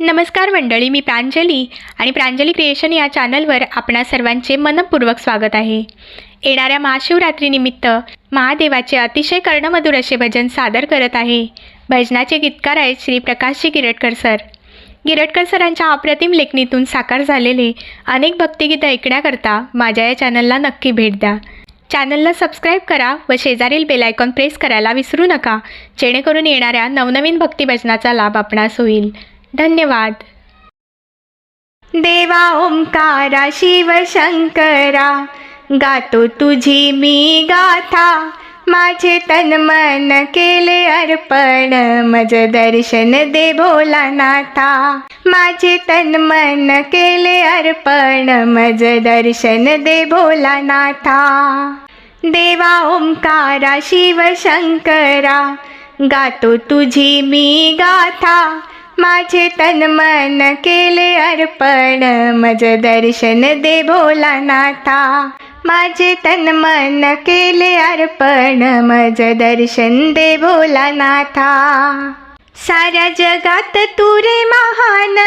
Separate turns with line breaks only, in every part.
नमस्कार मंडळी मी प्रांजली आणि प्रांजली क्रिएशन या चॅनलवर आपणा सर्वांचे मनपूर्वक स्वागत आहे. येणाऱ्या महाशिवरात्रीनिमित्त महादेवाचे अतिशय कर्णमधुर असे भजन सादर करत आहे. भजनाचे गीतकार आहेत श्री प्रकाशजी गिरटकर सर. गिरटकर सरांच्या अप्रतिम लेखणीतून साकार झालेले अनेक भक्तिगीतं ऐकण्याकरता माझ्या या चॅनलला नक्की भेट द्या. चॅनलला सबस्क्राईब करा व शेजारील बेल आयकॉन प्रेस करायला विसरू नका जेणेकरून येणाऱ्या नवनवीन भक्तिभजनाचा लाभ आपणास होईल. धन्यवाद. देवा ओंकारा शिव शंकरा गातो तुझी मी गाथा माझे तन मन केले अर्पण मज दर्शन दे भोलानाथा माझे तन मन केले अर्पण मज दर्शन दे भोलानाथा देवा ओंकारा शिव शंकरा गातो तुझी मी गाथा माझे तन मन केले अर्पण मज दर्शन दे भोलानाथा माझे तन मन केले अर्पण मज दर्शन दे भोलानाथा साऱ्या जगात तू रे महान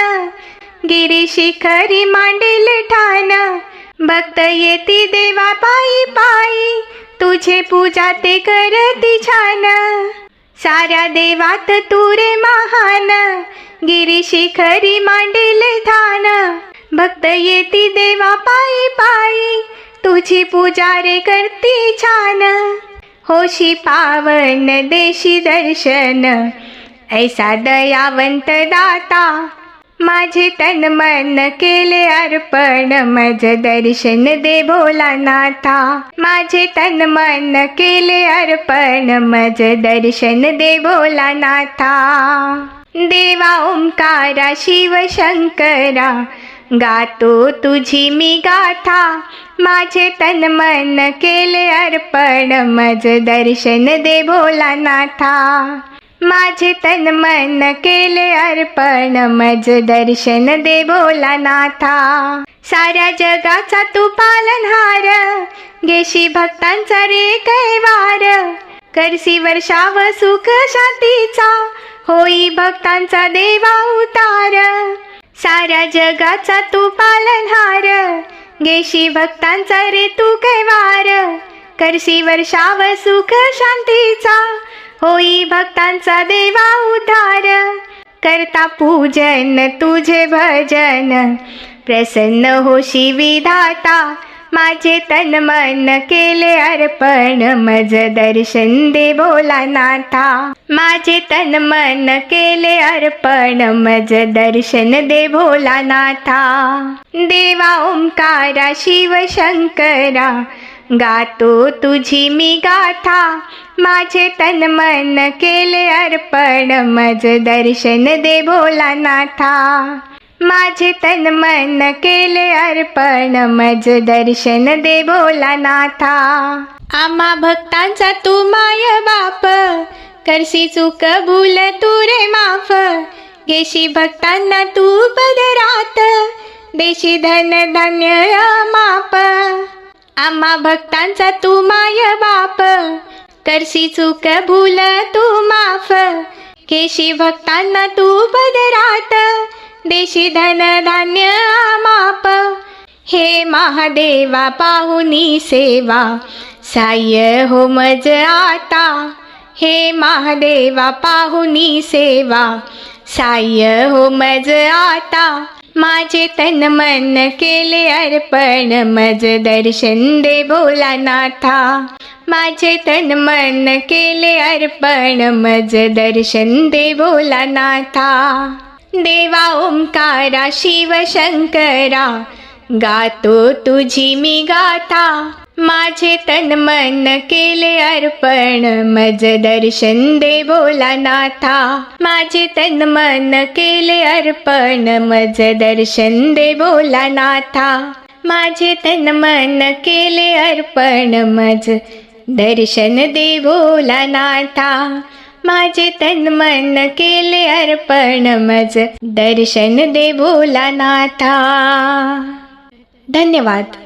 गिरी शिखरी मांडेल ठाण. भक्त येती देवा पायी पायी तुझे पूजा ते करती छान. साऱ्या देवात तुरे महान. गिरीशी खरी मांडेले धान भक्त येती देवा पायी पायी. तुझी पूजा रे करती छान. होशी पावन देशी दर्शन. ऐसा दयावंत दाता माझे तन मन केले अर्पण मज दर्शन दे भोलानाथा माझे तन मन केले अर्पण मज दर्शन दे भोलानाथा देवा ओंकारा शिव शंकरा गातो तुझी मी गाथा. माझे तन मन केले अर्पण मज दर्शन दे भोलानाथा माझे तन मन केले अर्पण मज दर्शन दे भोलानाथा साऱ्या जगाचा तू पालनहार गेशी भक्तांचा रे कैवार करसी वर्षाव सुख शांतीचा होई भक्तांचा देवा उतार. साऱ्या जगाचा तू पालनहार गेशी भक्तांचा रे तू कैवार करसी वर्षाव सुख शांतीचा होई भक्तांचा देवा उद्धार. करता पूजन तुझे भजन. प्रसन्न होशी विधाता माझे तन मन केले अर्पण. मज दर्शन दे भोलानाथा माझे तन मन केले अर्पण. मज दर्शन दे भोला नाथा. देवा ओंकारा शिव शंकरा गातो तुझी मी गाथा माझे तन मन केले अर्पण मज दर्शन दे भोला नाथा. माझे तन मन केले अर्पण मज दर्शन दे भोला नाथा. आम्हा भक्तांचा तू माय बाप करशी चूक भूल तू रे माफ. घेशी भक्तांना तू पदरात देशी धन धान्य माप. आम्हा भक्तांचा तू माय बाप. करशी चूक भूल तू माफ. केशी भक्तांना तू बदरात. देशी धन धान्य माप. हे महादेवा पाहुनी सेवा. साय हो मज आता. हे महादेवा पाहुनी सेवा. साय हो मज आता. माझे तन मन केले अर्पण मज दर्शन दे भोलानाथा. माझे तन मन केले अर्पण मज दर्शन दे भोलानाथा. देवा ओंकारा शिव शंकरा गातो तुझी मी गाथा. माझे तन मन केले अर्पण मज दर्शन दे भोलानाथा माझे तन मन केले अर्पण मज दर्शन दे बोला नाथा. माझे तन मन केले अर्पण मज दर्शन दे भोलानाथा माझे तन मन केले अर्पण मज दर्शन दे भोलानाथा धन्यवाद.